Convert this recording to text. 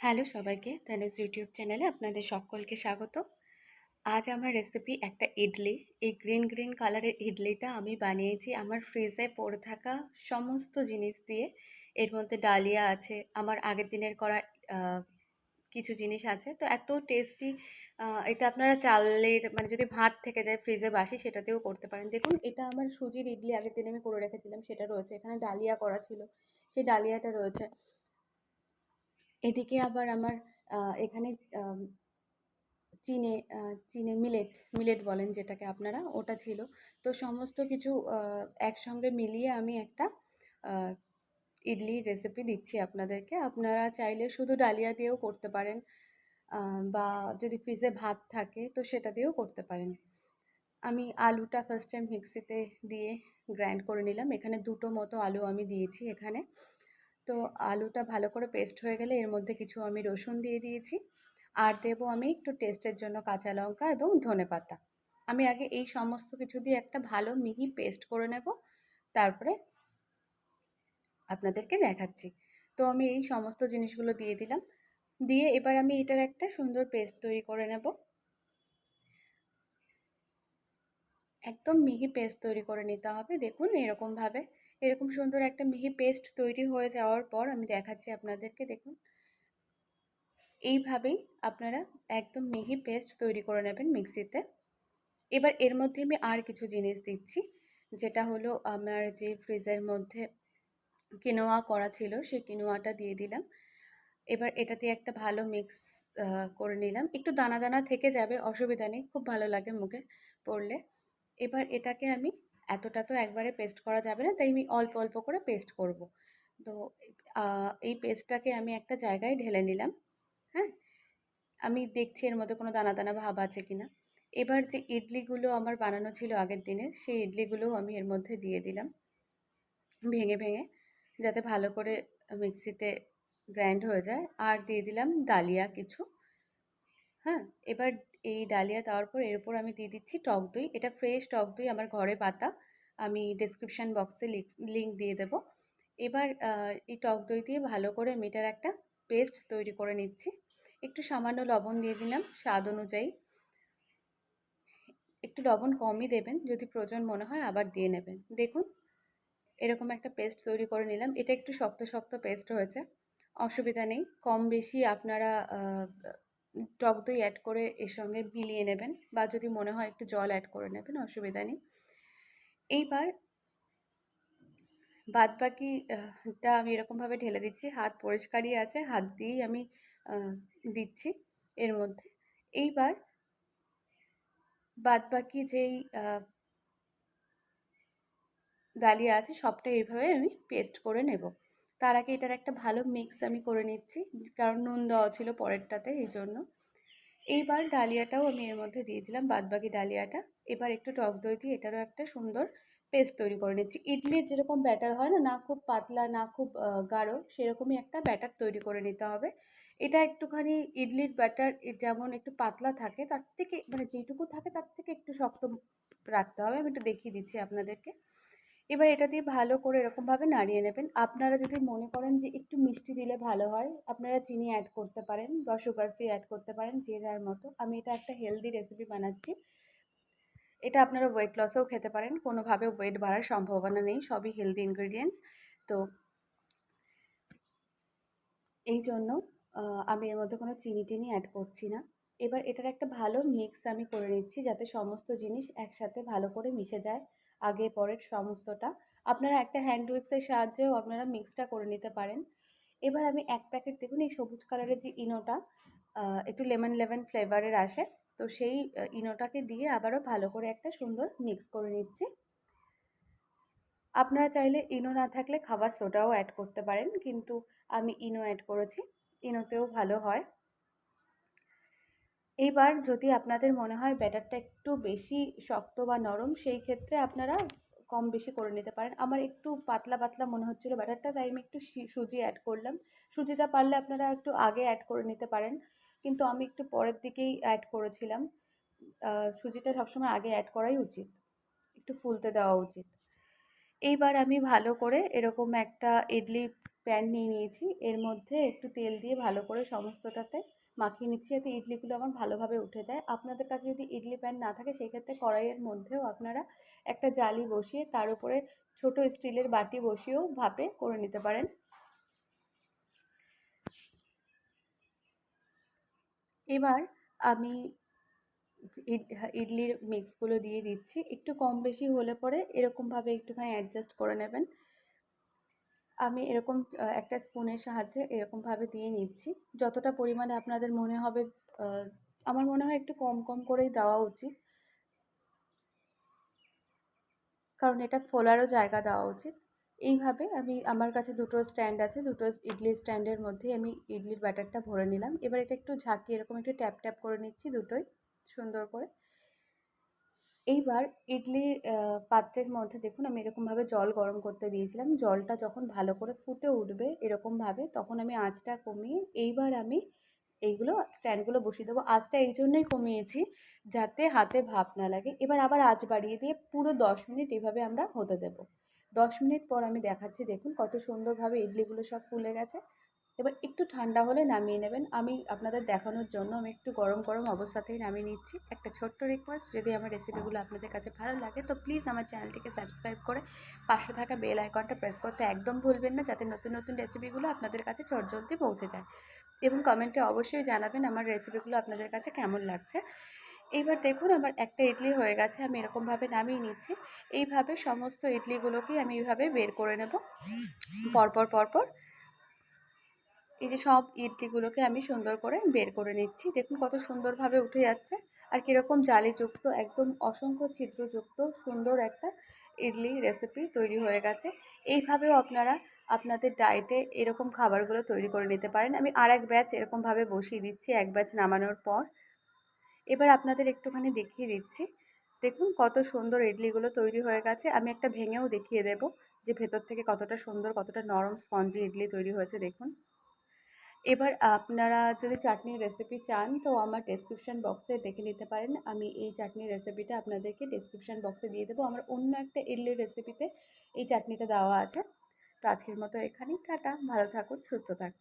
Hello সবাইকে Tanuj YouTube চ্যানেলে আপনাদের সকলকে স্বাগত আজ আমার রেসিপি একটা ইডলি। এই গ্রিন গ্রিন কালারের ইডলিটা আমি বানিয়েছি। আমার ফ্রিজে পড়ে থাকা সমস্ত জিনিস দিয়ে। এর মধ্যে ডালিয়া আছে, আমার আগের দিনের করা কিছু জিনিস আছে। তো এত টেস্টি এটা আপনারা চালের মানে যদি ভাত থেকে যায় ফ্রিজে বাসি, সেটাতেও করতে পারেন। দেখুন, এটা আমার সুজির ইডলি আগের দিন আমি করে রেখেছিলাম, সেটা রয়েছে। এখানে ডালিয়া করা ছিল, সেই ডালিয়াটা রয়েছে। এদিকে আবার আমার এখানে চিনে চিনে মিলেট মিলেট বলেন যেটাকে আপনারা, ওটা ছিল। তো সমস্ত কিছু একসঙ্গে মিলিয়ে আমি একটা ইডলি রেসিপি দিচ্ছি আপনাদেরকে। আপনারা চাইলে শুধু ডালিয়া দিয়েও করতে পারেন বা যদি ফ্রিজে ভাত থাকে তো সেটা দিয়েও করতে পারেন। আমি আলুটা ফার্স্ট টাইম মিক্সিতে দিয়ে গ্রাইন্ড করে নিলাম। এখানে দুটো মতো আলু আমি দিয়েছি এখানে। তো আলুটা ভালো করে পেস্ট হয়ে গেলে এর মধ্যে কিছু আমি রসুন দিয়ে দিয়েছি। আর দেবো আমি একটু টেস্টের জন্য কাঁচা লঙ্কা এবং ধনে পাতা। আমি আগে এই সমস্ত কিছু দিয়ে একটা ভালো মিহি পেস্ট করে নেব। তারপরে আপনাদেরকে দেখাচ্ছি। তো আমি এই সমস্ত জিনিসগুলো দিয়ে দিলাম। দিয়ে এবার আমি এটার একটা সুন্দর পেস্ট তৈরি করে নেব। একদম মিহি পেস্ট তৈরি করে নিতে হবে। দেখুন এরকমভাবে, এরকম সুন্দর একটা মিহি পেস্ট তৈরি হয়ে যাওয়ার পর আমি দেখাচ্ছি আপনাদেরকে, দেখুন। এইভাবেই আপনারা একদম মিহি পেস্ট তৈরি করে নেবেন মিক্সিতে। এবার এর মধ্যে আমি আর কিছু জিনিস দিচ্ছি, যেটা হলো আমার যে ফ্রিজের মধ্যে কিনোয়া করা ছিল, সেই কিনোয়াটা দিয়ে দিলাম। এবার এটাতে একটা ভালো মিক্স করে নিলাম। একটু দানা দানা থেকে যাবে, অসুবিধা নেই, খুব ভালো লাগে মুখে পড়লে। এবার এটাকে আমি এতটা তো একবারে পেস্ট করা যাবে না, তাই আমি অল্প অল্প করে পেস্ট করব। তো এই পেস্টটাকে আমি একটা জায়গায় ঢেলে নিলাম হ্যাঁ? আমি দেখছি এর মধ্যে কোনো দানা দানা ভাব আছে কি না এবার যে ইডলিগুলো আমার বানানো ছিল আগের দিনের, সেই ইডলিগুলোও আমি এর মধ্যে দিয়ে দিলাম, ভেঙে ভেঙে, যাতে ভালো করে মিক্সিতে গ্রাইন্ড হয়ে যায়। আর দিয়ে দিলাম ডালিয়া কিছু। হ্যাঁ? এবার এই ডালিয়া দেওয়ার পর এর উপর আমি দিয়ে দিচ্ছি টক দই। এটা ফ্রেশ টক দই আমার ঘরে পাতা। আমি ডিসক্রিপশান বক্সে লিঙ্ক দিয়ে দেব। এবার এই টক দই দিয়ে ভালো করে মিটার একটা পেস্ট তৈরি করে নিচ্ছি। একটু সামান্য লবণ দিয়ে দিলাম স্বাদ অনুযায়ী। একটু লবণ কমই দেবেন, যদি প্রয়োজন মনে হয় আবার দিয়ে নেবেন। দেখুন, এরকম একটা পেস্ট তৈরি করে নিলাম। এটা একটু শক্ত শক্ত পেস্ট হয়েছে। অসুবিধা নেই। কম বেশি আপনারা টক দই অ্যাড করে এর সঙ্গে মিলিয়ে নেবেন বা যদি মনে হয় একটু জল অ্যাড করে নেবেন, অসুবিধা নেই। এইবার বাদ বাকিটা আমি এরকমভাবে ঢেলে দিচ্ছি, হাত পরিষ্কারই আছে, হাত দিয়েই আমি দিচ্ছি এর মধ্যে। এইবার বাদ বাকি যেই ডালিয়া আছে সবটা এইভাবে আমি পেস্ট করে নেব। তার আগে এটার একটা ভালো মিক্স আমি করে নিচ্ছি। কারণ নুন দেওয়া ছিল পরেরটাতে এই জন্য এইবার ডালিয়াটাও আমি এর মধ্যে দিয়ে দিলাম, বাদবাকি ডালিয়াটা। এবার একটু টক দই দিয়ে এটারও একটা সুন্দর পেস্ট তৈরি করে নিচ্ছি। ইডলির যেরকম ব্যাটার হয় না না খুব পাতলা, না খুব গাঢ়, সেরকমই একটা ব্যাটার তৈরি করে নিতে হবে। এটা একটুখানি ইডলির ব্যাটার যেমন একটু পাতলা থাকে, তার থেকে মানে যেটুকু থাকে তার থেকে একটু শক্ত রাখতে হবে। আমি একটু দেখিয়ে দিচ্ছি আপনাদেরকে। এবার এটা দিয়ে ভালো করে এরকমভাবে নাড়িয়ে নেবেন। আপনারা যদি মনে করেন যে একটু মিষ্টি দিলে ভালো হয়, আপনারা চিনি অ্যাড করতে পারেন বা সুগার ফ্রি অ্যাড করতে পারেন যে যার মতো। আমি এটা একটা হেলদি রেসিপি বানাচ্ছি। এটা আপনারা ওয়েট লসেও খেতে পারেন কোনোভাবে ওয়েট বাড়ার সম্ভাবনা নেই, সবই হেলদি ইনগ্রিডিয়েন্টস তো এই জন্য আমি এর মধ্যে কোনো চিনি টিনি অ্যাড করছি না। এবার এটার একটা ভালো মিক্স আমি করে নিচ্ছি যাতে সমস্ত জিনিস একসাথে ভালো করে মিশে যায়। আগে পরের সমস্তটা। আপনারা একটা হ্যান্ড উইক্সের সাহায্যেও আপনারা মিক্সটা করে নিতে পারেন। এবার আমি এক প্যাকেট দেখুন, এই সবুজ কালারের যে ইনোটা একটু লেমন লেমন ফ্লেভারের আসে। তো সেই ইনোটাকে দিয়ে আবারও ভালো করে একটা সুন্দর মিক্স করে নিচ্ছি। আপনারা চাইলে ইনো না থাকলে খাবার সোডাও অ্যাড করতে পারেন, কিন্তু আমি ইনো অ্যাড করেছি। ইনোতেও ভালো হয়। এইবার যদি আপনাদের মনে হয় ব্যাটারটা একটু বেশি শক্ত বা নরম, সেই ক্ষেত্রে আপনারা কম বেশি করে নিতে পারেন। আমার একটু পাতলা পাতলা মনে হচ্ছিল ব্যাটারটা, তাই আমি একটু সুজি অ্যাড করলাম। সুজিটা পারলে আপনারা একটু আগে অ্যাড করে নিতে পারেন, কিন্তু আমি একটু পরের দিকেই অ্যাড করেছিলাম। সুজিটা সবসময় আগে অ্যাড করাই উচিত, একটু ফুলতে দেওয়া উচিত। এইবার আমি ভালো করে এরকম একটা ইডলি প্যান নিয়ে নিয়েছি। এর মধ্যে একটু তেল দিয়ে ভালো করে সমস্তটাতে মাখিয়ে নিচ্ছি যাতে ইডলিগুলো আমার ভালোভাবে উঠে যায়। আপনাদের কাছে যদি ইডলি প্যান না থাকে, সেক্ষেত্রে কড়াইয়ের মধ্যেও আপনারা একটা জালি বসিয়ে, তার উপরে ছোট স্টিলের বাটি বসিয়েও ভাপে করে নিতে পারেন। এবার আমি ইডলির মিক্সগুলো দিয়ে দিচ্ছি। একটু কম বেশি হলে পরে এরকমভাবে একটুখানি অ্যাডজাস্ট করে নেবেন। আমি এরকম একটা স্পুনের সাহায্যে এরকমভাবে দিয়ে নিচ্ছি। যতটা পরিমাণে আপনাদের মনে হবে আমার মনে হয় একটু কম কম করেই দেওয়া উচিত। কারণ এটা ফোলারও জায়গা দেওয়া উচিত। এইভাবে আমি, আমার কাছে দুটো স্ট্যান্ড আছে, দুটো ইডলি স্ট্যান্ডের মধ্যে আমি ইডলির ব্যাটারটা ভরে নিলাম। এবার এটা একটু ঝাঁকিয়ে এরকম একটু ট্যাপ ট্যাপ করে নিচ্ছি দুটোই, সুন্দর করে। এইবার ইডলির পাত্রের মধ্যে দেখুন আমি এরকমভাবে জল গরম করতে দিয়েছিলাম। জলটা যখন ভালো করে ফুটে উঠবে এরকমভাবে তখন আমি আঁচটা কমিয়ে এইবার আমি এইগুলো স্ট্যান্ডগুলো বসিয়ে দেবো। আঁচটা এই জন্যই কমিয়েছি যাতে হাতে ভাপ না লাগে। এবার আবার আঁচ বাড়িয়ে দিয়ে পুরো দশ মিনিট এভাবে আমরা হতে দেবো। দশ মিনিট পর আমি দেখাচ্ছি দেখুন কত সুন্দরভাবে ইডলিগুলো সব ফুলে গেছে। এবার একটু ঠান্ডা হলে নামিয়ে নেবেন। আমি আপনাদের দেখানোর জন্য আমি একটু গরম গরম অবস্থাতেই নামিয়ে নিচ্ছি। একটা ছোট্ট রিকোয়েস্ট যদি আমার রেসিপিগুলো আপনাদের কাছে ভালো লাগে, তো প্লিজ আমার চ্যানেলটিকে সাবস্ক্রাইব করে পাশে থাকা বেল আইকনটা প্রেস করতে একদম ভুলবেন না, যাতে নতুন নতুন রেসিপিগুলো আপনাদের কাছে চটজলদি পৌঁছে যায়। এবং কমেন্টে অবশ্যই জানাবেন আমার রেসিপিগুলো আপনাদের কাছে কেমন লাগছে। এইবার দেখুন, আমার একটা ইডলি হয়ে গেছে, আমি এরকমভাবে নামিয়ে নিচ্ছি। এইভাবে সমস্ত ইডলিগুলোকেই আমি এইভাবে বের করে নেব। পরপর পরপর এই যে সব ইডলিগুলোকে আমি সুন্দর করে বের করে নিচ্ছি। দেখুন কত সুন্দরভাবে উঠে যাচ্ছে। আর কীরকম জালিযুক্ত, একদম অসংখ্য ছিদ্রযুক্ত, সুন্দর একটা ইডলি রেসিপি তৈরি হয়ে গেছে। এইভাবেও আপনারা আপনাদের ডায়েটে এরকম খাবারগুলো তৈরি করে নিতে পারেন। আমি আর এক ব্যাচ এরকমভাবে বসিয়ে দিচ্ছি, এক ব্যাচ নামানোর পর। এবার আপনাদের একটুখানি দেখিয়ে দিচ্ছি। দেখুন কত সুন্দর ইডলিগুলো তৈরি হয়ে গেছে। আমি একটা ভেঙেও দেখিয়ে দেব যে ভেতর থেকে কতটা সুন্দর, কতটা নরম স্পঞ্জি ইডলি তৈরি হয়েছে। দেখুন। এবার আপনারা যদি চাটনির রেসিপি চান, তো আমার ডেসক্রিপশান বক্সে দেখে নিতে পারেন। আমি এই চাটনির রেসিপিটা আপনাদেরকে ডেসক্রিপশান বক্সে দিয়ে দেবো। আমার অন্য একটা ইডলির রেসিপিতে এই চাটনিটা দেওয়া আছে। তো আজকের মতো এখানেই। টাটা। ভালো থাকুন, সুস্থ থাকুন।